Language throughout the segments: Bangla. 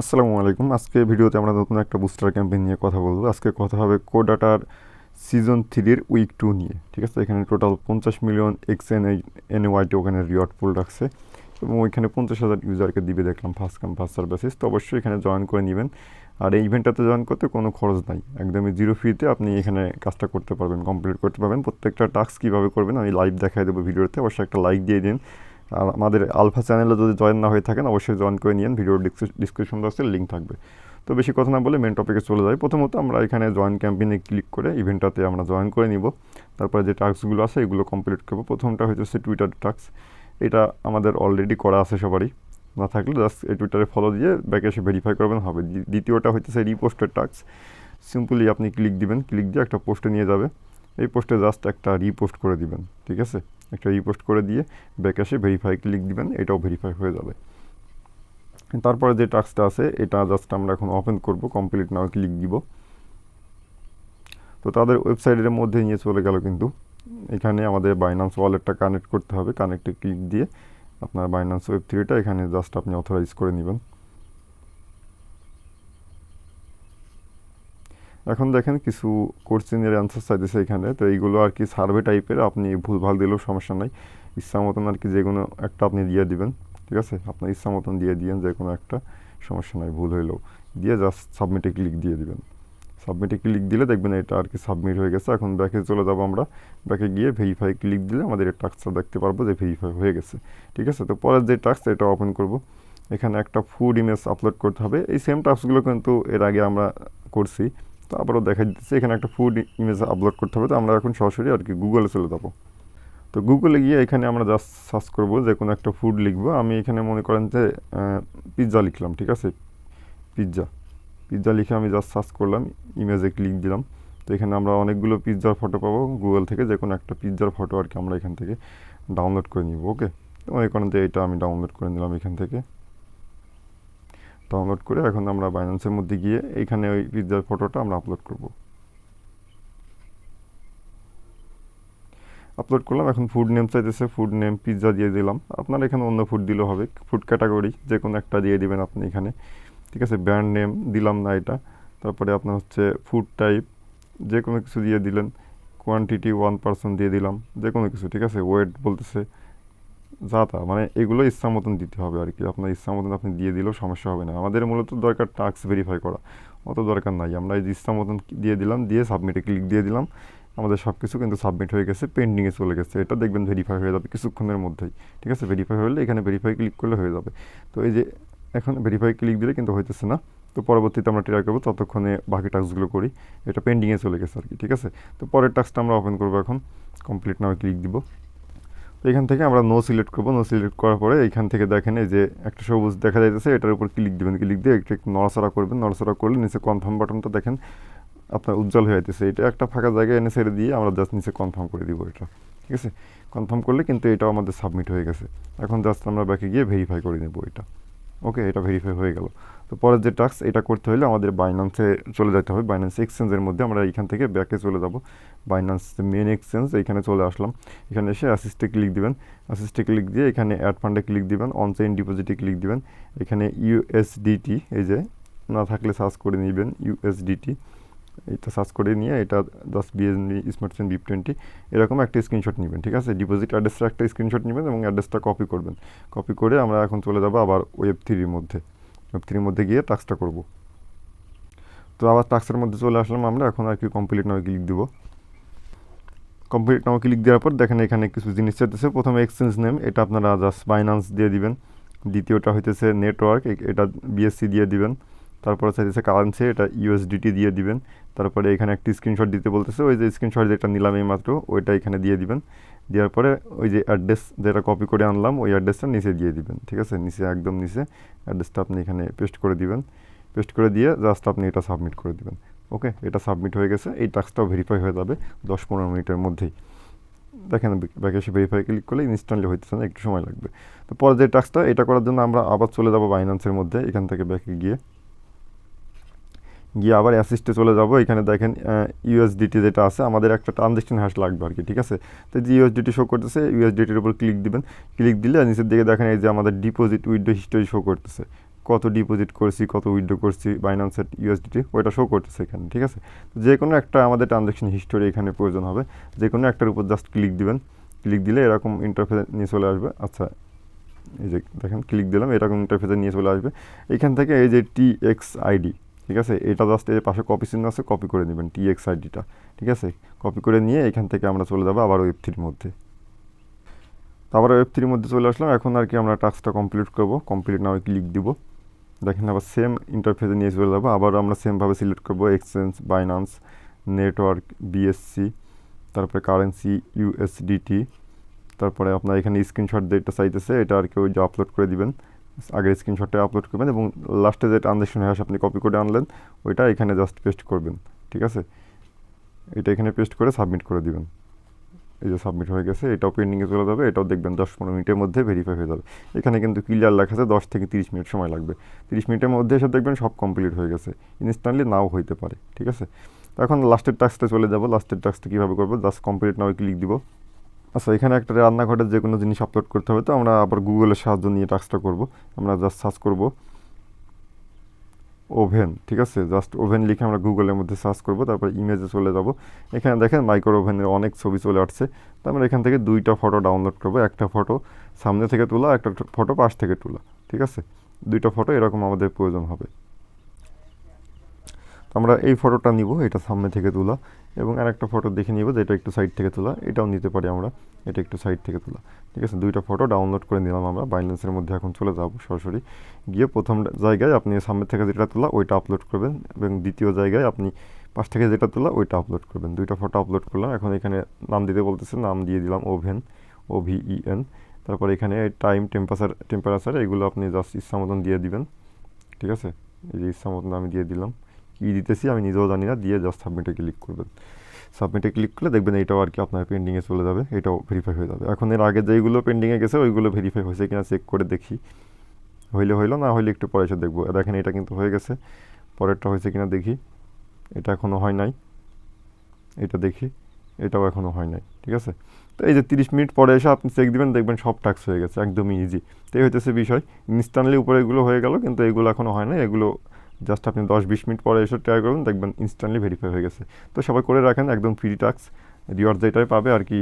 আসসালামু আলাইকুম। আজকে ভিডিওতে আমরা নতুন একটা বুস্টার ক্যাম্পেইন নিয়ে কথা বলব। আজকে কথা হবে কোডাটার সিজন থ্রির উইক টু নিয়ে, ঠিক আছে? এখানে টোটাল পঞ্চাশ million X N N Y T ওখানে রিওয়ার্ড পুল রাখছে এবং ওইখানে পঞ্চাশ হাজার ইউজারকে দিবে দেখলাম ফার্স্ট কাম ফার্স্ট সার্ভিসেস তো অবশ্যই এখানে জয়েন করে নেবেন। আর এই ইভেন্টটাতে জয়েন করতে কোনো খরচ নাই। একদমই জিরো ফিতে আপনি এখানে কাজটা করতে পারবেন কমপ্লিট করতে পারবেন। প্রত্যেকটা টাস্ক কীভাবে করবেন আমি লাইভ দেখাই দেবো ভিডিওতে। অবশ্যই একটা লাইক দিয়ে দিন। আর আমাদের আলফা চ্যানেলে যদি জয়েন না হয়ে থাকেন, অবশ্যই জয়েন করে নিন ভিডিও ডিসক্রিপশন বক্সে লিঙ্ক থাকবে। তো বেশি কথা না বলে মেন টপিকে চলে যাই। প্রথমত আমরা এখানে জয়েন ক্যাম্পেইনে ক্লিক করে ইভেন্টটাতে আমরা জয়েন করে নিব। তারপরে যে টাস্কগুলো আছে, এগুলো কমপ্লিট করব। প্রথমটা হচ্ছে টুইটার টাস্ক এটা আমাদের অলরেডি করা আছে সবারই। না থাকলে জাস্ট এই টুইটারে ফলো দিয়ে ব্যাকে এসে ভেরিফাই করবেন, হবে। দ্বিতীয়টা হচ্ছে রিপোস্টের টাস্ক সিম্পলি আপনি ক্লিক দিবেন। ক্লিক দিয়ে একটা পোস্টে নিয়ে যাবে। এই পোস্টে জাস্ট একটা রিপোস্ট করে দিবেন, ঠিক আছে? একটা রিপোস্ট করে দিয়ে ব্যাক এসে ভেরিফাই ক্লিক দিবেন, এটাও ভেরিফাই হয়ে যাবে। তারপরে যে টাস্কটা আছে, এটা জাস্ট আমরা এখন ওপেন করব কমপ্লিট নাও ক্লিক দিব। তো তাদের ওয়েবসাইটের মধ্যে নিয়ে চলে গেল কিন্তু। এখানে আমাদের বাইনান্স ওয়ালেটটা কানেক্ট করতে হবে কানেক্টে ক্লিক দিয়ে আপনার বাইনান্স ওয়েব থ্রিটা এখানে জাস্ট আপনি অথরাইজ করে নেবেন। এখন দেখেন কিছু কোশ্চেনের অ্যান্সার চাইতেছে এখানে। তো এইগুলো আর কি সার্ভে টাইপের আপনি ভুলভাল দিলেও সমস্যা নাই। ইচ্ছা মতন আর কি যে কোনো একটা আপনি দিয়ে দিবেন, ঠিক আছে? আপনার ইচ্ছা মতন দিয়ে দিবেন যে কোনো একটা, সমস্যা নাই, ভুল হইলেও। দিয়ে জাস্ট সাবমিটে ক্লিক দিয়ে দিবেন। সাবমিটে ক্লিক দিলে দেখবেন এটা আর কি সাবমিট হয়ে গেছে। এখন ব্যাকে চলে যাব আমরা। ব্যাকে গিয়ে ভেরিফাই ক্লিক দিলে আমাদের এই টাস্কটা দেখতে পারব যে ভেরিফাই হয়ে গেছে। ঠিক আছে? তো পরের যে টাস্ক এটা ওপেন করব। এখানে একটা ফুড ইমেজ আপলোড করতে হবে। এই সেম টাস্কগুলো কিন্তু এর আগে আমরা করছি। তো আবারও দেখা দিচ্ছে এখানে একটা ফুড ইমেজ আপলোড করতে হবে। তো আমরা এখন সরাসরি আর কি গুগলে চলে যাব। তো গুগলে গিয়ে এখানে আমরা জাস্ট সার্চ করব যে কোনো একটা ফুড লিখব। আমি এখানে মনে করেন যে পিৎজা লিখলাম, ঠিক আছে? পিৎজা পিৎজা লিখে আমি জাস্ট সার্চ করলাম ইমেজে ক্লিক দিলাম। তো এখানে আমরা অনেকগুলো পিৎজার ফটো পাবো। গুগল থেকে যে কোনো একটা পিৎজার ফটো আর কি আমরা এখান থেকে ডাউনলোড করে নিব ওকে মনে করেন যে এটা আমি ডাউনলোড করে নিলাম এখান থেকে। ডাউনলোড করে এখন আমরা বাইন্যান্সের মধ্যে গিয়ে এখানে ওই পিৎজার ফটোটা আমরা আপলোড করব। আপলোড করলাম, এখন ফুড নেম চাইতেছে ফুড নেম পিৎজা দিয়ে দিলাম। আপনার এখানে অন্য ফুড দিলেও হবে ফুড ক্যাটাগরি যে কোনো একটা দিয়ে দিবেন আপনি এখানে। ঠিক আছে ব্র্যান্ড নেম দিলাম না এটা। তারপরে আপনার হচ্ছে ফুড টাইপ যে কোনো কিছু দিয়ে দিলেন কোয়ান্টিটি ওয়ান পার্সেন্ট দিয়ে দিলাম যে কোনো কিছু, ঠিক আছে? ওয়েট বলতেছে যা তা মানে এগুলো ইচ্ছা মতন দিতে হবে আর কি। আপনার ইচ্ছা মতন আপনি দিয়ে দিলেও সমস্যা হবে না। আমাদের মূলত দরকার টাস্ক ভেরিফাই করা। অত দরকার নাই। আমরা এই ইচ্ছা মতন দিয়ে দিলাম, দিয়ে সাবমিটে ক্লিক দিয়ে দিলাম। আমাদের সব কিছু কিন্তু সাবমিট হয়ে গেছে পেন্ডিংয়ে চলে গেছে। এটা দেখবেন ভেরিফাই হয়ে যাবে কিছুক্ষণের মধ্যেই। ঠিক আছে? ভেরিফাই হলে এখানে ভেরিফাই ক্লিক করলে হয়ে যাবে। তো এই যে এখন ভেরিফাই ক্লিক দিলে কিন্তু হইতেছে না। তো পরবর্তীতে আমরা ট্রাই করব, ততক্ষণে বাকি টাস্কগুলো করি। এটা পেন্ডিংয়ে চলে গেছে আর কি। ঠিক আছে? তো পরের টাস্কটা আমরা ওপেন করব এখন। কমপ্লিট নামে ক্লিক দিব। তো এখান থেকে আমরা নো সিলেক্ট করব। নো সিলেক্ট করার পরে এখান থেকে দেখেন এই যে একটা সবুজ দেখা যাইতেছে, এটার উপর ক্লিক দেবেন। ক্লিক দিয়ে একটু নড়াচড়া করবেন। নড়াচড়া করলে নিচে কনফার্ম বাটনটা দেখেন আপনার উজ্জ্বল হয়ে যাইতেছে। এটা একটা ফাঁকা জায়গায় এনে ছেড়ে দিয়ে আমরা জাস্ট নিচে কনফার্ম করে দিব এটা। ঠিক আছে? কনফার্ম করলে কিন্তু এটাও আমাদের সাবমিট হয়ে গেছে। এখন জাস্ট আমরা ব্যাকে গিয়ে ভেরিফাই করে নেব এটা। ওকে, এটা ভেরিফাই হয়ে গেল। তো পরের যে টাস্ক এটা করতে হলে আমাদের বাইন্যান্সে চলে যেতে হবে। বাইন্যান্স এক্সচেঞ্জের মধ্যে আমরা এখান থেকে ব্যাকে চলে যাব। বাইন্যান্স মেন এক্সচেঞ্জ এখানে চলে আসলাম। এখানে এসে অ্যাসিস্টে ক্লিক দিবেন। অ্যাসিস্টে ক্লিক দিয়ে এখানে অ্যাড ফান্ডে ক্লিক দিবেন। অনচেইন ডিপোজিটে ক্লিক দিবেন। এখানে ইউএসডিটি এই যে, না থাকলে সার্চ করে নেবেন। ইউএসডিটি এটা সার্চ করে নিয়ে এটা just smart chain BEP twenty এরকম একটা স্ক্রিনশট নেবেন, ঠিক আছে? ডিপোজিট অ্যাড্রেসটা একটা স্ক্রিনশট নেবেন এবং অ্যাড্রেসটা কপি করবেন। কপি করে আমরা এখন চলে যাব আবার ওয়েব থ্রির মধ্যে। ওয়েব থ্রির মধ্যে গিয়ে টাস্কটা করব। তো আবার টাস্কের মধ্যে চলে আসলাম আমরা, এখন আর কি কমপ্লিট নামে ক্লিক দেবো। কমপ্লিট নামে ক্লিক দেওয়ার পর দেখেন এখানে কিছু জিনিস চাইতেছে। প্রথমে এক্সচেঞ্জ নেম এটা আপনারা জাস্ট বাইনান্স দিয়ে দিবেন। দ্বিতীয়টা হইতেছে নেটওয়ার্ক এটা বিএসসি দিয়ে দিবেন। তারপরে চাইতেছে কারেন্সি এটা ইউএসডিটি দিয়ে দিবেন। তারপরে এখানে একটি স্ক্রিনশট দিতে বলতেছে, ওই যে স্ক্রিনশট যেটা নিলাম এই মাত্র ওইটা এখানে দিয়ে দিবেন। দেওয়ার পরে ওই যে অ্যাড্রেস যেটা কপি করে আনলাম, ওই অ্যাড্রেসটা নিচে দিয়ে দিবেন, ঠিক আছে? নিচে, একদম নিচে অ্যাড্রেসটা আপনি এখানে পেস্ট করে দিবেন। পেস্ট করে দিয়ে জাস্ট আপনি এটা সাবমিট করে দিবেন। ওকে এটা সাবমিট হয়ে গেছে, এই টাস্কটাও ভেরিফাই হয়ে যাবে দশ পনেরো মিনিটের মধ্যেই। দেখেন ব্যাকে এসে ভেরিফাই ক্লিক করলে ইনস্ট্যান্টলি হইতেছে না, একটু সময় লাগবে। তো পরে যে টাস্কটা এটা করার জন্য আমরা আবার চলে যাব বাইন্যান্সের মধ্যে, এখান থেকে ব্যাকে গিয়ে। গিয়ে আবার অ্যাসিস্টে চলে যাব। এখানে দেখেন ইউএসডিটি যেটা আছে, আমাদের একটা ট্রানজেকশন হ্যাশ লাগবে আর কি, ঠিক আছে? তো যে ইউএসডিটি শো করতেছে ইউএসডিটির উপর ক্লিক দিবেন। ক্লিক দিলে নিচের দিকে দেখেন এই যে আমাদের ডিপোজিট উইথড্রো হিস্টোরি শো করতেছে। কত ডিপোজিট করছি, কত উইথড্র করছি বাইন্যান্সের ইউএসডিটি ওইটা শো করতেছে এখানে, ঠিক আছে? তো যে কোনো একটা আমাদের ট্রানজ্যাকশন হিস্টোরি এখানে প্রয়োজন হবে। যে কোনো একটার উপর জাস্ট ক্লিক দিবেন। ক্লিক দিলে এরকম ইন্টারফেস নিয়ে চলে আসবে। আচ্ছা এই যে দেখেন ক্লিক দিলাম, এরকম ইন্টারফেসে নিয়ে চলে আসবে। এখান থেকে এই যে টি এক্স আইডি ঠিক আছে? এটা জাস্ট এর পাশে কপি চিহ্ন আছে কপি করে নেবেন টি এক্স আইডিটা ঠিক আছে? কপি করে নিয়ে এখান থেকে আমরা চলে যাব আবার ওয়েব থ্রির মধ্যে। তারপর ওয়েব থ্রির মধ্যে চলে আসলাম। এখন আর কি আমরা টাস্কটা কমপ্লিট করব। কমপ্লিট নাও ক্লিক দিব। দেখেন আবার সেম ইন্টারফেসে নিয়ে চলে যাব। আবার আমরা সেমভাবে সিলেক্ট করব এক্সচেঞ্জ বাইনান্স নেটওয়ার্ক বিএসসি তারপরে কারেন্সি ইউএসডিটি তারপরে আপনার এখানে স্ক্রিনশট যেটা চাইতেছে এটা আর কি ওই যে আপলোড করে দিবেন। আগের স্ক্রিনশটটা আপলোড করবেন এবং লাস্টে যে ট্রানজ্যাকশন হ্যাশ আপনি কপি করে আনলেন, ওইটা এখানে জাস্ট পেস্ট করবেন, ঠিক আছে? এটা এখানে পেস্ট করে সাবমিট করে দিবেন। এই যে সাবমিট হয়ে গেছে, এটাও পেন্ডিংয়ে চলে যাবে, এটাও দেখবেন দশ পনেরো মিনিটের মধ্যে ভেরিফাই হয়ে যাবে। এখানে কিন্তু ক্লিয়ার লেখা আছে, দশ থেকে তিরিশ মিনিট সময় লাগবে। তিরিশ মিনিটের মধ্যে এসে দেখবেন সব কমপ্লিট হয়ে গেছে। ইনস্ট্যান্টলি নাও হইতে পারে, ঠিক আছে? তো এখন লাস্টের টাস্কটা চলে যাব। লাস্টের টাস্কটা কীভাবে করব? জাস্ট কমপ্লিট নাও ক্লিক দিব। আচ্ছা এখানে একটা রান্নাঘরের যে কোনো জিনিস আপলোড করতে হবে, তো আমরা আবার গুগলের সাহায্য নিয়ে টাস্কটা করব। আমরা জাস্ট সার্চ করব ওভেন ঠিক আছে? জাস্ট ওভেন লিখে আমরা গুগলের মধ্যে সার্চ করব, তারপর ইমেজে চলে যাব। এখানে দেখেন মাইক্রো ওভেনের অনেক ছবি চলে আসছে। তো আমরা এখান থেকে দুইটা ফটো ডাউনলোড করব, একটা ফটো সামনে থেকে তোলা, একটা ফটো পাশ থেকে তোলা, ঠিক আছে? দুইটা ফটো এরকম আমাদের প্রয়োজন হবে। আমরা এই ফটোটা নিব, এটা সামনে থেকে তোলা। এবং আরেকটা ফটো দেখে নিব যেটা একটু সাইড থেকে তোলা। এটাও নিতে পারি আমরা। এটা একটু সাইড থেকে তোলা। ঠিক আছে? দুইটা ফটো ডাউনলোড করে নিলাম আমরা। বাইন্যান্সের মধ্যে এখন চলে যাব সরাসরি। গিয়ে প্রথম জায়গায় আপনি সামনে থেকে যেটা তোলা, ওইটা আপলোড করবেন। এবং দ্বিতীয় জায়গায় আপনি পাশ থেকে যেটা তোলা, ওইটা আপলোড করবেন। দুইটা ফটো আপলোড করলাম। এখন এখানে নাম দিতে বলতেছে, নাম দিয়ে দিলাম ওভেন ও ভিইএন তারপর এখানে টাইম টেম্পারেচার টেম্পারেচার এগুলো আপনি জাস্ট ইচ্ছা মতন দিয়ে দিবেন। ঠিক আছে? এই যে ইচ্ছা মতন আমি দিয়ে দিলাম। কী দিতেছি আমি নিজেও জানি না, দিয়ে জাস্ট সাবমিটে ক্লিক করবেন। সাবমিটে ক্লিক করলে দেখবেন এইটাও আর কি আপনার পেন্ডিংয়ে চলে যাবে, এটাও ভেরিফাই হয়ে যাবে। এখন এর আগে যেইগুলো পেন্ডিংয়ে গেছে, ওইগুলো ভেরিফাই হয়েছে কিনা চেক করে দেখি। হইলে হইল, না হইলে একটু পরে এসে দেখব। দেখেন এটা কিন্তু হয়ে গেছে, পরেরটা হয়েছে কিনা দেখি। এটা এখনও হয় নাই। এটা দেখি, এটাও এখনও হয় নাই, ঠিক আছে? তো এই যে তিরিশ মিনিট পরে এসে আপনি চেক দিবেন, দেখবেন সব টাক্স হয়ে গেছে, একদমই ইজি তো এই হইতেছে বিষয়। ইনস্ট্যান্টলি উপরে এগুলো হয়ে গেল, কিন্তু এগুলো এখনও হয় না এগুলো জাস্ট আপনি দশ, বিশ মিনিট পরে এসে ট্রাই করবেন দেখবেন ইনস্ট্যান্টলি ভেরিফাই হয়ে গেছে। তো সবাই করে রাখেন, একদম ফ্রি টাক্স রিওয়ার্ড যেটাই পাবে আর কি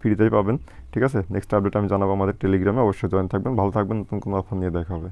ফ্রিতেই পাবেন, ঠিক আছে? নেক্সট আপডেট আমি জানাব আমাদের টেলিগ্রামে অবশ্যই জয়েন থাকবেন। ভালো থাকবেন, নতুন কোনো অফার নিয়ে দেখা হবে।